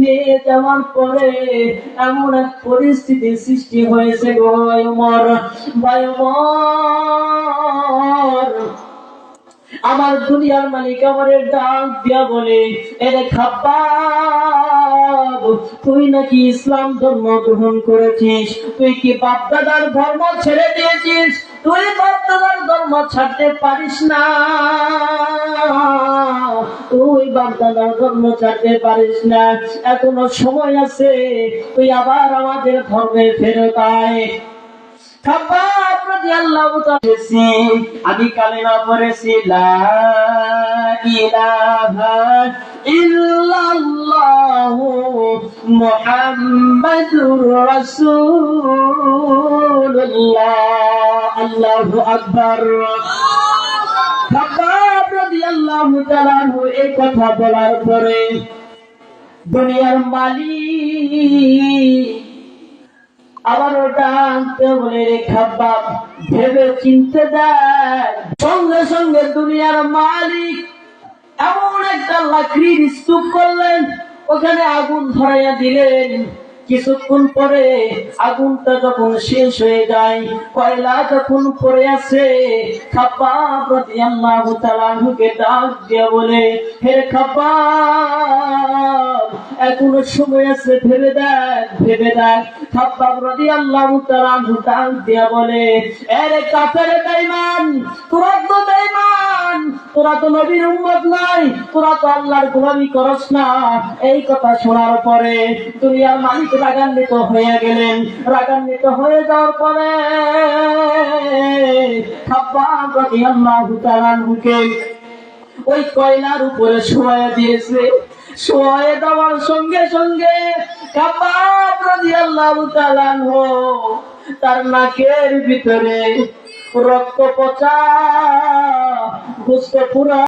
নিয়ে যাওয়ার পরে এমন এক পরিস্থিতির সৃষ্টি হয়েছে গো বায়ুমর আমার দুনিয়ার মালিক আমার ডাক দিয়া বলে এরে খাপ্পাব তুই নাকি ইসলাম ধর্ম গ্রহণ করেছিস? তুই কি বাপদাদার ধর্ম ছেড়ে দিয়েছিস? তুই বাপদাদার ধর্ম ছাড়তে পারিস না। বাপদাদার ধর্ম ছাড়তে পারিস না। এখনও সময় আছে, তুই আবার আমাদের ধর্মে ফেরত আয়। আমি কালেমা পড়েছি আল্লাহু আকবার। এই কথা বলার পরে দুনিয়ার মালিক আবারও বলে ভেবে চিনতে দেয়। সঙ্গে সঙ্গে দুনিয়ার মালিক এমন একটা লাকড়ির স্তূপ করলেন, ওখানে আগুন ধরাইয়া দিলেন। কিছুক্ষণ পরে আগুনটা যখন শেষ হয়ে যায়, কয়লা যখন পড়ে আছে বলে, হে খাপা এখনও সময় আছে, ভেবে দেখ ভেবে দেখ। রাদিয়াল্লাহু তাআলা আনহু ডাক দিয়া বলে এরে কাফের বেঈমান, তোরা তো বেঈমান তোরা তো নবীর উম্মত নাই, তোরা তো আল্লাহর গোলামি করস না। এই কথা শোনার পরে দুনিয়ার মালিক রাগান্বিত হয়ে গেলেন। রাগান্বিত হয়ে যাওয়ার পরে ওই কয়লার উপরে শোয়া দিয়েছে। শোয়ে দেওয়ার সঙ্গে সঙ্গে কাবাব তাআলা আনহু তার নাকের ভিতরে রক্ত পচা পুরা